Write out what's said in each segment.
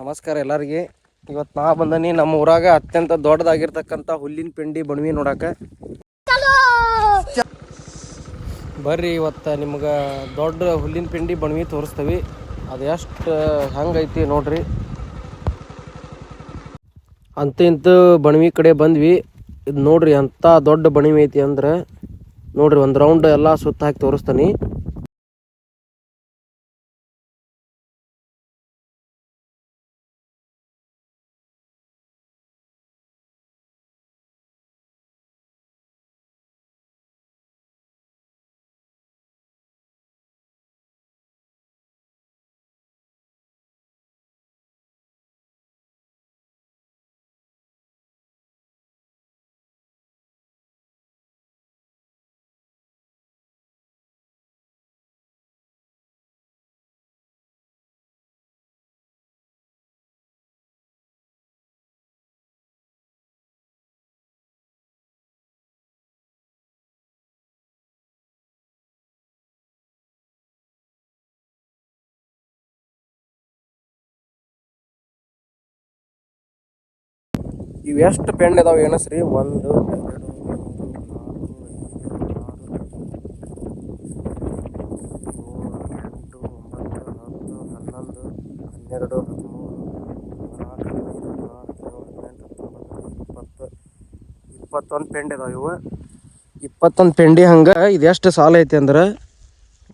ನಮಸ್ಕಾರ ಎಲ್ಲರಿಗೆ. ಇವತ್ತು ನಾ ಬಂದನಿ ನಮ್ಮ ಊರಾಗ ಅತ್ಯಂತ ದೊಡ್ಡದಾಗಿರ್ತಕ್ಕಂಥ ಹುಲ್ಲಿನ ಪಿಂಡಿ ಬಣವಿ ನೋಡಾಕ. ಬರ್ರಿ ಇವತ್ತು ನಿಮ್ಗೆ ದೊಡ್ಡ ಹುಲ್ಲಿನ ಪಿಂಡಿ ಬಣವಿ ತೋರಿಸ್ತೀವಿ. ಅದು ಎಷ್ಟು ಹೆಂಗೈತಿ ನೋಡ್ರಿ. ಅಂತ ಇಂತ ಬಣವಿ ಕಡೆ ಬಂದ್ವಿ. ಇದು ನೋಡ್ರಿ ಅಂಥ ದೊಡ್ಡ ಬಣವಿ ಐತಿ ಅಂದ್ರೆ ನೋಡ್ರಿ ಒಂದು ರೌಂಡ್ ಎಲ್ಲ ಸುತ್ತ ಹಾಕಿ ತೋರಿಸ್ತಾನೆ. ಇವು ಎಷ್ಟು ಪೆಂಡ್ ಇದಾವೆ ಏನಸ್ರಿ ಒಂದು, ಎರಡು ಹನ್ನೆರಡು ಇಪ್ಪತ್ತೊಂದು ಪೆಂಡ್ ಇದಾವೆ ಇವು ಇಪ್ಪತ್ತೊಂದು ಪೆಂಡಿ ಹಂಗೆ ಇದೆಷ್ಟು ಸಾಲ ಐತಿ ಅಂದ್ರೆ?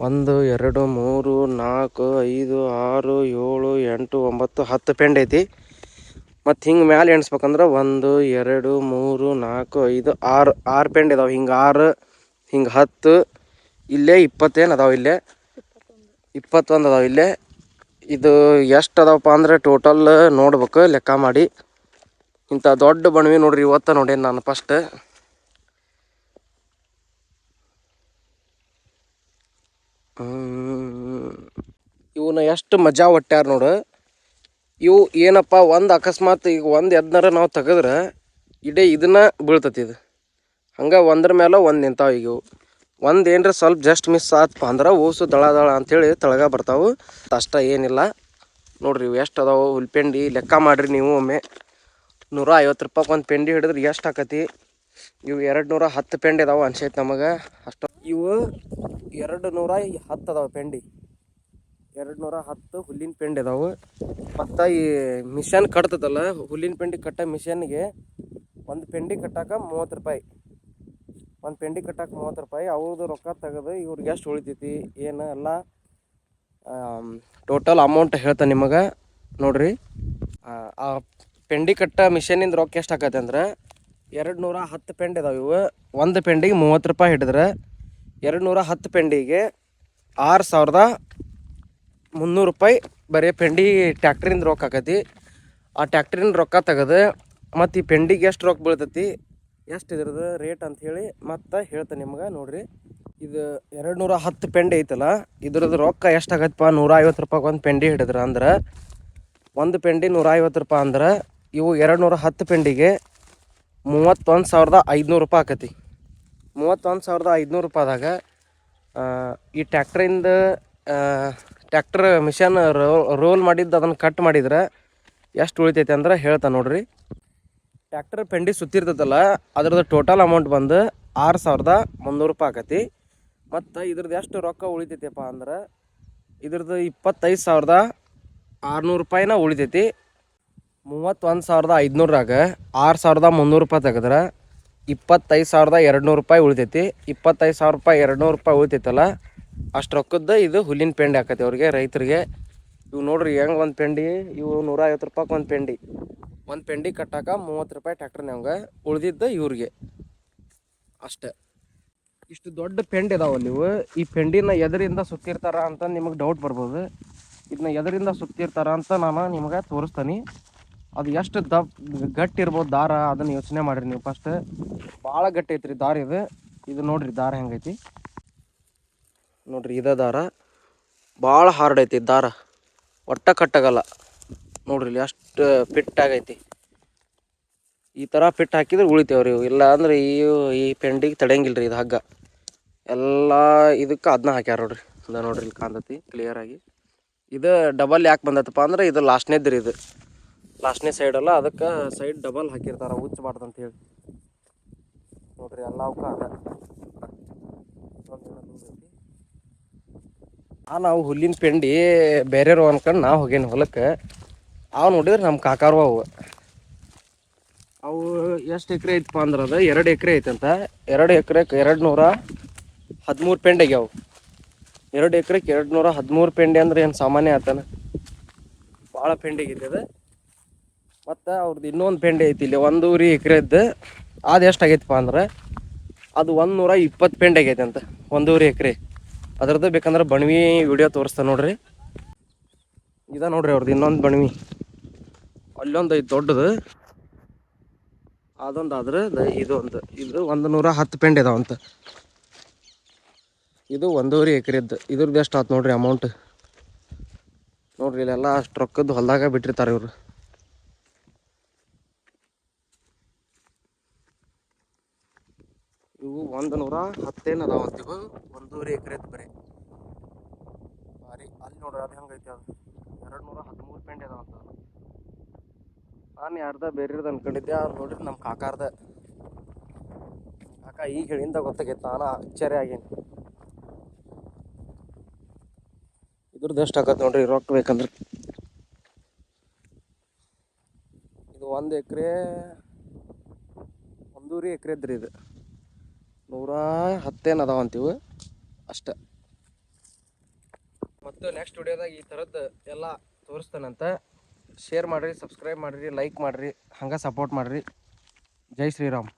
ಒಂದು, ಎರಡು, ಮೂರು, ನಾಲ್ಕು, ಐದು, ಆರು, ಏಳು, ಎಂಟು, ಒಂಬತ್ತು, ಹತ್ತು ಪೆಂಡ್ ಐತಿ. ಮತ್ತು ಹಿಂಗೆ ಮ್ಯಾಲೆ ಎಣಿಸ್ಬೇಕಂದ್ರೆ ಒಂದು, ಎರಡು, ಮೂರು, ನಾಲ್ಕು, ಐದು, ಆರು ಆರು ಪೆಂಡ್ ಇದಾವೆ. ಹಿಂಗೆ ಆರು, ಹಿಂಗೆ ಹತ್ತು, ಇಲ್ಲೇ ಇಪ್ಪತ್ತೇನು ಅದಾವೆ ಇಲ್ಲೇ. ಇಪ್ಪತ್ತೊಂದು ಅದಾವೆ ಇಲ್ಲೇ. ಇದು ಎಷ್ಟು ಅದಾವಪ್ಪ ಅಂದ್ರೆ ಟೋಟಲ್ ನೋಡ್ಬೇಕು, ಲೆಕ್ಕ ಮಾಡಿ. ಇಂಥ ದೊಡ್ಡ ಬಣವಿ ನೋಡ್ರಿ ಇವತ್ತ ನೋಡೇನು ನಾನು ಫಸ್ಟ್ ಇವನ್ನ ಎಷ್ಟು ಮಜಾ ಒಟ್ಟ್ಯಾರ ನೋಡು. ಇವು ಏನಪ್ಪ, ಒಂದು ಅಕಸ್ಮಾತ್ ಈಗ ಒಂದು ಎದ್ನಾರ ನಾವು ತೆಗೆದ್ರೆ ಇಡೀ ಇದನ್ನ ಬೀಳ್ತತಿ ಇದು. ಹಂಗೆ ಒಂದ್ರ ಮೇಲೆ ಒಂದು ನಿಂತಾವ ಈಗ ಇವು. ಒಂದು ಏನರ ಸ್ವಲ್ಪ ಜಸ್ಟ್ ಮಿಸ್ ಆತಪ್ಪ ಅಂದ್ರೆ ಓಸು ದಳ ದಳ ಅಂಥೇಳಿ ತಳಗ ಬರ್ತಾವು. ಅಷ್ಟ ಏನಿಲ್ಲ. ನೋಡ್ರಿ ಇವು ಎಷ್ಟು ಅದಾವು ಹುಲ್ಪೆಂಡಿ ಲೆಕ್ಕ ಮಾಡಿರಿ ನೀವು ಒಮ್ಮೆ. ನೂರ ಐವತ್ತು ರೂಪಾಯಿ ಒಂದು ಪೆಂಡಿ ಹಿಡಿದ್ರೆ ಎಷ್ಟು ಆಕತಿ? ಇವು ಎರಡು ನೂರ ಹತ್ತು ಪೆಂಡಿ ಇದಾವೆ ಅನ್ಸೈತೆ ನಮಗೆ. ಅಷ್ಟು ಇವು ಎರಡು ನೂರ ಹತ್ತು ಅದಾವೆ ಪೆಂಡಿ. ಎರಡು ನೂರ ಹತ್ತು ಹುಲ್ಲಿನ ಪೆಂಡಿ ಇದಾವೆ. ಮತ್ತು ಈ ಮಿಷನ್ ಕಟ್ತದಲ್ಲ ಹುಲ್ಲಿನ ಪೆಂಡಿ ಕಟ್ಟ ಮಿಷನ್ಗೆ ಒಂದು ಪೆಂಡಿ ಕಟ್ಟಾಕ ಮೂವತ್ತು ರೂಪಾಯಿ. ಒಂದು ಪೆಂಡಿ ಕಟ್ಟಾಕ ಮೂವತ್ತು ರೂಪಾಯಿ. ಅವ್ರದ್ದು ರೊಕ್ಕ ತೆಗೆದು ಇವ್ರಿಗೆ ಎಷ್ಟು ಉಳಿತೈತಿ ಏನು ಎಲ್ಲ ಟೋಟಲ್ ಅಮೌಂಟ್ ಹೇಳ್ತಾನೆ ನಿಮಗೆ. ನೋಡ್ರಿ ಆ, ಪೆಂಡಿ ಕಟ್ಟ ಮಿಷನಿಂದ ರೊಕ್ಕ ಎಷ್ಟು ಆಕತ್ತೆ ಅಂದ್ರೆ ಎರಡು ನೂರ ಹತ್ತು ಪೆಂಡ್ ಇದಾವೆ ಇವು. ಒಂದು ಪೆಂಡಿಗೆ ಮೂವತ್ತು ರೂಪಾಯಿ ಹಿಡಿದ್ರೆ ಎರಡು ನೂರ ಹತ್ತು ಪೆಂಡಿಗೆ ಆರು ಸಾವಿರದ ಮುನ್ನೂರು ರೂಪಾಯಿ ಬರೀ ಪೆಂಡಿ ಟ್ಯಾಕ್ಟ್ರಿಂದ ರೊಕ್ಕ ಆಕತಿ. ಆ ಟ್ಯಾಕ್ಟ್ರಿಂದ ರೊಕ್ಕ ತೆಗೆದು ಮತ್ತು ಈ ಪೆಂಡಿಗೆ ಎಷ್ಟು ರೊಕ್ಕ ಬೀಳ್ತೈತಿ, ಎಷ್ಟು ಇದ್ರದ್ದು ರೇಟ್ ಅಂತ ಹೇಳಿ ಮತ್ತೆ ಹೇಳ್ತೇನೆ ನಿಮ್ಗೆ ನೋಡಿರಿ. ಇದು ಎರಡು ನೂರ ಹತ್ತು ಪೆಂಡಿ ಐತಲ್ಲ, ಇದ್ರದ್ದು ರೊಕ್ಕ ಎಷ್ಟು ಆಗತ್ತಪ್ಪ ನೂರ ಐವತ್ತು ರೂಪಾಯಿಗೆ ಒಂದು ಪೆಂಡಿ ಹಿಡಿದ್ರೆ ಅಂದ್ರೆ, ಒಂದು ಪೆಂಡಿ ನೂರ ಐವತ್ತು ರೂಪಾಯಿ ಅಂದ್ರೆ ಇವು ಎರಡು ನೂರ ಹತ್ತು ಪೆಂಡಿಗೆ ಮೂವತ್ತೊಂದು ಸಾವಿರದ ಐದುನೂರು ರೂಪಾಯಿ ಆಕತಿ. ಮೂವತ್ತೊಂದು ಸಾವಿರದ ಐದುನೂರು ರೂಪಾಯಿದಾಗ ಈ ಟ್ಯಾಕ್ಟ್ರಿಂದ ಟ್ಯಾಕ್ಟ್ರ್ ಮಿಷನ್ ರೋಲ್ ಮಾಡಿದ್ದು ಅದನ್ನು ಕಟ್ ಮಾಡಿದ್ರೆ ಎಷ್ಟು ಉಳಿತೈತೆ ಅಂದ್ರೆ ಹೇಳ್ತಾ ನೋಡ್ರಿ. ಟ್ಯಾಕ್ಟರ್ ಪೆಂಡಿ ಸುತ್ತಿರ್ತೈತಲ್ಲ ಅದ್ರದ್ದು ಟೋಟಲ್ ಅಮೌಂಟ್ ಬಂದು ಆರು ಸಾವಿರದ ಮುನ್ನೂರು ರೂಪಾಯಿ ಆಕತಿ. ಮತ್ತು ಇದ್ರದ್ದು ಎಷ್ಟು ರೊಕ್ಕ ಉಳಿತೈತಿಪ್ಪ ಅಂದ್ರೆ ಇದ್ರದ್ದು ಇಪ್ಪತ್ತೈದು ಸಾವಿರದ ಆರುನೂರು ರೂಪಾಯಿನ ಉಳಿತೈತಿ. ಮೂವತ್ತೊಂದು ಸಾವಿರದ ಐದುನೂರಾಗ ಆರು ಸಾವಿರದ ಮುನ್ನೂರು ರೂಪಾಯಿ ತೆಗೆದ್ರೆ ಇಪ್ಪತ್ತೈದು ಸಾವಿರದ ಎರಡು ನೂರು ರೂಪಾಯಿ ಉಳಿತೈತಿ. ಇಪ್ಪತ್ತೈದು ಸಾವಿರ ರೂಪಾಯಿ ಎರಡು ನೂರು ರೂಪಾಯಿ ಉಳಿತೈತಲ್ಲ ಅಷ್ಟು ರೊಕ್ಕದ್ದು ಇದು ಹುಲ್ಲಿನ ಪೆಂಡಿ ಹಾಕತಿ ಅವ್ರಿಗೆ ರೈತರಿಗೆ ಇವು ನೋಡ್ರಿ ಹೆಂಗೆ ಒಂದು ಪೆಂಡಿ, ಇವು ನೂರ ಐವತ್ತು ರೂಪಾಯಿ ಒಂದು ಪೆಂಡಿ. ಒಂದು ಪೆಂಡಿ ಕಟ್ಟಾಕ ಮೂವತ್ತು ರೂಪಾಯಿ ಟ್ಯಾಕ್ಟರ್ನವಂಗೆ ಉಳಿದಿದ್ದ ಇವ್ರಿಗೆ. ಅಷ್ಟೇ. ಇಷ್ಟು ದೊಡ್ಡ ಪೆಂಡ್ ಇದಾವೆ ನೀವು. ಈ ಪೆಂಡಿನ ಎದರಿಂದ ಸುತ್ತಿರ್ತಾರ ಅಂತ ನಿಮಗೆ ಡೌಟ್ ಬರ್ಬೋದು. ಇದನ್ನ ಎದರಿಂದ ಸುತ್ತಿರ್ತಾರ ಅಂತ ನಾನು ನಿಮಗೆ ತೋರಿಸ್ತೀನಿ. ಅದು ಎಷ್ಟು ದಪ್ ಗಟ್ಟಿ ಇರ್ಬೋದು ದಾರ ಅದನ್ನು ಯೋಚನೆ ಮಾಡಿರಿ ನೀವು ಫಸ್ಟ್ ಭಾಳ ಗಟ್ಟಿ ಐತ್ರಿ ದಾರ ಇದು. ಇದು ನೋಡ್ರಿ ದಾರ ಹೆಂಗೈತಿ. ನೋಡ್ರಿ ಇದ ದಾರ. ಭಾಳ ಹಾರ್ಡ್ ಐತಿ ದಾರ. ಒಟ್ಟ ಕಟ್ಟಾಗಲ್ಲ. ನೋಡ್ರಿ ಇಲ್ಲಿ ಅಷ್ಟು ಫಿಟ್ ಆಗೈತಿ. ಈ ಥರ ಫಿಟ್ ಹಾಕಿದ್ರೆ ಉಳಿತೇವ್ರಿ ಇವು. ಇಲ್ಲ ಅಂದ್ರೆ ಈ ಈ ಪೆಂಡಿಗೆ ತಡೆಯಂಗಿಲ್ಲ ರೀ ಇದು ಹಗ್ಗ. ಎಲ್ಲ ಇದಕ್ಕೆ ಅದನ್ನ ಹಾಕ್ಯಾರ ನೋಡ್ರಿ. ಅದ ನೋಡ್ರಿ ಇಲ್ಲಿ ಕಾಂತತಿ ಕ್ಲಿಯರ್ ಆಗಿ. ಇದು ಡಬಲ್ ಯಾಕೆ ಬಂದತ್ತಪ್ಪ ಅಂದ್ರೆ ಇದು ಲಾಸ್ಟ್ನೇದ್ದು ರೀ ಇದು. ಲಾಸ್ಟ್ನೇ ಅಲ್ಲ, ಅದಕ್ಕೆ ಸೈಡ್ ಡಬಲ್ ಹಾಕಿರ್ತಾರೆ ಉಚ್ಚಬಾರ್ದು ಅಂತ ಹೇಳಿ. ನೋಡ್ರಿ ಎಲ್ಲ ಅವಕ್ಕ ಅದ. ಆ ನಾವು ಹುಲ್ಲಿನ ಪೆಂಡಿ ಬೇರೆಯವ್ರು ಅನ್ಕೊಂಡು ನಾವು ಹೋಗೇನಿ ಹೊಲಕ್ಕೆ. ಅವು ನೋಡಿದ್ರೆ ನಮ್ಮ ಕಾಕಾರು ಅವು. ಅವು ಎಷ್ಟು ಎಕರೆ ಐತಪ್ಪ ಅಂದ್ರೆ ಅದು? ಎರಡು ಎಕರೆ ಐತಂತ. ಎರಡು ಎಕರೆಗೆ ಎರಡು ನೂರ ಹದಿಮೂರು ಪೆಂಡಿ ಆಗ್ಯಾವು. ಎರಡು ಎಕರೆಗೆ ಎರಡು ನೂರ ಹದಿಮೂರು ಪೆಂಡೆ ಅಂದ್ರೆ ಏನು ಸಾಮಾನ್ಯ ಆತನ? ಭಾಳ ಪೆಂಡಿ ಆಗೈತೆ ಅದು. ಮತ್ತು ಅವ್ರದ್ದು ಇನ್ನೊಂದು ಪೆಂಡೆ ಐತಿ ಇಲ್ಲಿ, ಒಂದೂವರೆ ಎಕರೆದ್ದು ಅದು ಎಷ್ಟು ಆಗೈತಪ್ಪ ಅಂದ್ರೆ, ಅದು ಒಂದು ನೂರ ಇಪ್ಪತ್ತು ಪೆಂಡೆ ಆಗೈತೆ ಅಂತ ಒಂದೂವರೆ ಎಕರೆ. ಅದ್ರದ್ದು ಬೇಕಂದ್ರೆ ಬಣ್ವಿ ವಿಡಿಯೋ ತೋರಿಸ್ತಾ ನೋಡ್ರಿ. ಇದ ನೋಡ್ರಿ ಅವ್ರದ್ದು ಇನ್ನೊಂದು ಬಣ್ವಿ ಅಲ್ಲೊಂದು ಐದು ದೊಡ್ಡದು. ಅದೊಂದು ಆದ್ರೆ ಇದು ಒಂದು ಇದು ಒಂದು ನೂರ ಹತ್ತು ಪೆಂಡ್ ಇದಾವಂತ ಇದು ಒಂದೂವರೆ ಎಕರೆದ್ದು. ಇದ್ರದ್ದು ಎಷ್ಟು ಆಯ್ತು ನೋಡ್ರಿ ಅಮೌಂಟ್ ನೋಡ್ರಿ ಇಲ್ಲೆಲ್ಲ ಅಷ್ಟು ರೊಕ್ಕದ್ದು ಹೊಲ್ದಾಗ ಬಿಟ್ಟಿರ್ತಾರೆ ಇವರು. ಇವು ಒಂದು ನೂರ ಹತ್ತೇನು ಅದಾವಂತ ಒಂದೂವರೆ ಎಕರೆದ್ದು ಬರೀ. ಭಾರಿ ಅಲ್ಲಿ ನೋಡ್ರಿ ಅದು ಹೆಂಗೈತಿ ಅದು. ಎರಡು ನೂರ ಹದಿಮೂರು ಪೆಂಡ್ ಅದಾವ ಅಂತ. ನಾನು ಯಾರ್ದ ಬೇರೆಯವ್ರದ್ದು ಅನ್ಕೊಂಡಿದ್ದೆ, ಅವ್ರು ನೋಡಿದ್ರೆ ನಮ್ಮ ಕಾಕಾರ್ದ. ಕಾಕ ಈಗ ಹೇಳಿಂದ ಗೊತ್ತಾಗೈತೆ, ನಾನು ಆಶ್ಚರ್ಯ ಆಗೇನಿ. ಇದ್ರದ್ದು ಎಷ್ಟು ಆಗತ್ತೆ ನೋಡ್ರಿ, ರೊಕ್ಕ ಬೇಕಂದ್ರೆ? ಇದು ಒಂದು ಎಕರೆ ಒಂದೂರಿ ಎಕರೆ ಇದ್ರಿ ಇದು. ನೂರ ಹತ್ತೇನು ಅದಾವಂತೀವು ಅಷ್ಟೆ. ಮತ್ತು ನೆಕ್ಸ್ಟ್ ವಿಡಿಯೋದಾಗ ಈ ಥರದ್ದು ಎಲ್ಲ ತೋರಿಸ್ತಾನಂತ. ಶೇರ್ ಮಾಡಿರಿ ಸಬ್ಸ್ಕ್ರೈಬ್ ಮಾಡಿರಿ ಲೈಕ್ ಮಾಡಿರಿ, ಹಂಗೆ ಸಪೋರ್ಟ್ ಮಾಡಿರಿ. ಜೈ ಶ್ರೀರಾಮ್.